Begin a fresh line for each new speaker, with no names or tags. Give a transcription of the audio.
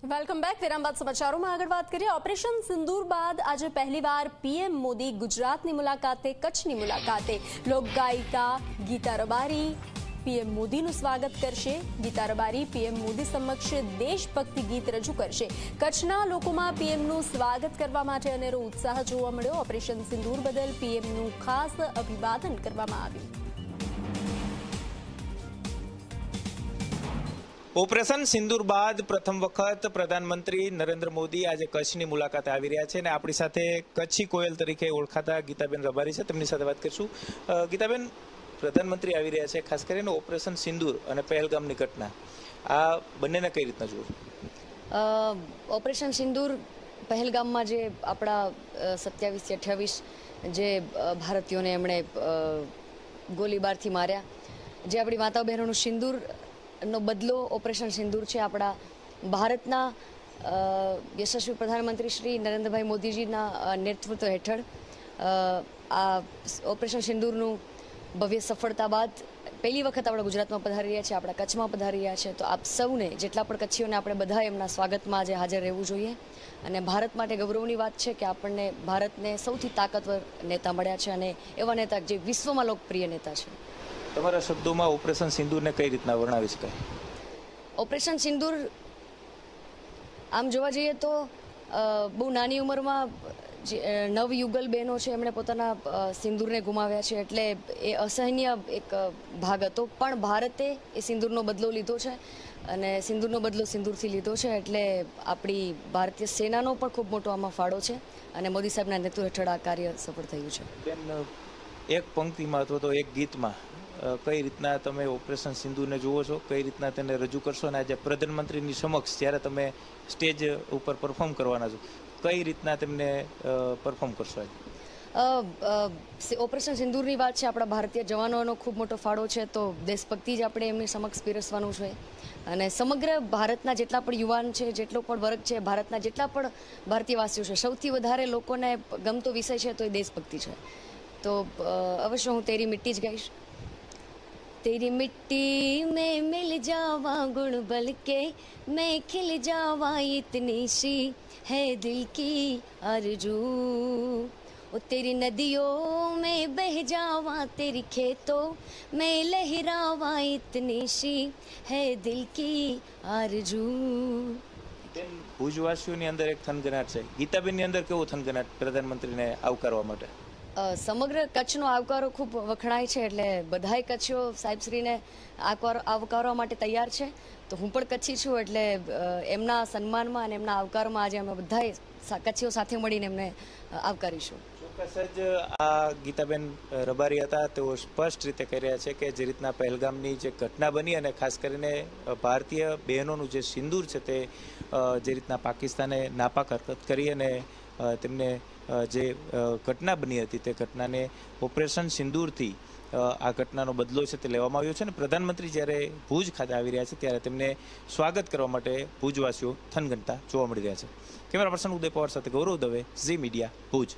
Welcome back વિરામ બાદ સમાચારોમાં આગળ વાત કરીએ ઓપરેશન સિંદૂર બાદ આજે પહેલીવાર પીએમ મોદી ગુજરાતની મુલાકાતે કચ્છની મુલાકાતે લોકગાયિકા ગીતા રબારી પીએમ મોદીનું સ્વાગત કરશે ગીતા રબારી પીએમ મોદી સમક્ષ દેશભક્તિ ગીત રજૂ કરશે કચ્છના લોકોમાં પીએમનું સ્વાગત કરવા માટે અનેરો ઉત્સાહ જોવા મળ્યો ઓપરેશન સિંદૂર બદલ પીએમનું ખાસ અભિવાદન કરવામાં આવ્યું
ઓપરેશન સિંદૂર બાદ પ્રથમ વખત પ્રધાનમંત્રી નરેન્દ્ર મોદી આજે કચ્છની મુલાકાતે આવી રહ્યા છે અને આપણી સાથે કચ્છી કોયલ તરીકે ઓળખાતા ગીતાબેન રબારી છે. તેમની સાથે વાત કરીશું. ગીતાબેન, પ્રધાનમંત્રી આવી રહ્યા છે. ખાસ કરીને ઓપરેશન સિંદૂર અને પહેલગામની ઘટના. આ બંનેને કઈ રીતના જુઓ?
ઓપરેશન સિંદૂર પહેલગામમાં જે આપણા સત્યાવીસથી અઠ્યાવીસ જે ભારતીયોને એમણે ગોલીબારથી માર્યા. જે આપણી માતા બહેનોનું સિંદૂર નો બદલો ઓપરેશન સિંદૂર છે આપણા ભારતના યશસ્વી પ્રધાનમંત્રી શ્રી નરેન્દ્રભાઈ મોદીજીના નેતૃત્વ હેઠળ. આ ઓપરેશન સિંદૂરનું ભવ્ય સફળતા બાદ પહેલી વખત આપણે ગુજરાતમાં પધારી રહ્યા છીએ, આપણા કચ્છમાં પધારી રહ્યા છે તો આપ સૌને જેટલા પણ કચ્છીઓને આપણે બધા એમના સ્વાગતમાં આજે હાજર રહેવું જોઈએ. અને ભારત માટે ગૌરવની વાત છે કે આપણને ભારતને સૌથી તાકાતવર નેતા મળ્યા છે અને એવા નેતા જે વિશ્વમાં લોકપ્રિય નેતા છે.
તમારા શબ્દોમાં ઓપરેશન સિંદૂરને કઈ રીતના વર્ણવી શકાય?
ઓપરેશન સિંદૂર આમ જોવા જઈએ તો બહુ નાની ઉંમરમાં નવયુગલ બહેનો છે એમણે પોતાના સિંદૂરને ગુમાવ્યા છે. એટલે એ અસહનીય એક ભાગ હતો. પણ ભારતે એ સિંદૂરનો બદલો લીધો છે અને સિંદૂરનો બદલો સિંદૂરથી લીધો છે. એટલે આપણી ભારતીય સેનાનો પણ ખૂબ મોટો આમાં ફાળો છે અને મોદી સાહેબના નેતૃત્વ હેઠળ આ કાર્ય સફળ થયું છે.
એક પંક્તિમાં અથવા તો એક ગીતમાં કઈ રીતના તમે ઓપરેશન સિંધુને જુઓ છો? કઈ રીતના તેને રજૂ કરશો? અને આજે પ્રધાનમંત્રીની સમક્ષ જ્યારે તમે સ્ટેજ ઉપર પરફોર્મ કરવાના છો, કઈ રીતના તેમને પરફોર્મ કરશો આજે?
ઓપરેશન સિંદૂરની વાત છે, આપણા ભારતીય જવાનોનો ખૂબ મોટો ફાળો છે, તો દેશભક્તિ જ આપણે એમની સમક્ષ પીરસવાનું છે. અને સમગ્ર ભારતના જેટલા પણ યુવાન છે, જેટલો પણ વર્ગ છે, ભારતના જેટલા પણ ભારતીયવાસીઓ છે, સૌથી વધારે લોકોને ગમતો વિષય છે, તો એ દેશભક્તિ છે. તો અવશ્ય હું તેરી મિટ્ટી જ ગાઈશ. तेरी मिट्टी में मिल जावा गुण बल के मैं खिल जावा इतनी सी है दिल की आरज़ू ओ तेरी नदियों में बह जावा तेरी खेतों में लहरावा इतनी सी है दिल की आरज़ू
બેન ભુજવાસીઓની અંદર એક થનગનાટ છે ગીતાબેનની અંદર કેવો થનગનાટ પ્રધાનમંત્રીને આવકારવા માટે
અ, સમગ્ર કચ્છનો આવકારો ખૂબ વખણાય છે એટલે બધાય કચ્છીઓ સાહેબશ્રીને આવકાર આવકારવા માટે તૈયાર છે. તો હું પણ કચ્છી છું એટલે એમના સન્માનમાં અને એમના આવકારમાં આજે અમે બધાય કચ્છીઓ સાથે મળીને એમને આવકારીશું.
જ આ ગીતાબેન રબારી હતા, તેઓ સ્પષ્ટ રીતે કહી રહ્યા છે કે જે રીતના પહેલગામની જે ઘટના બની અને ખાસ કરીને ભારતીય બહેનોનું જે સિંદૂર છે તે જે રીતના પાકિસ્તાને નાપાક હરકત કરી અને તેમને જે ઘટના બની હતી તે ઘટનાને ઓપરેશન સિંદૂરથી આ ઘટનાનો બદલો છે તે લેવામાં આવ્યો છે અને પ્રધાનમંત્રી જ્યારે ભુજ ખાતે આવી રહ્યા છે ત્યારે તેમને સ્વાગત કરવા માટે ભુજવાસીઓ થનગનતા જોવા મળી રહ્યા છે. કેમેરા પર્સન ઉદય પવાર સાથે ગૌરવ દવે, ઝી મીડિયા, ભુજ.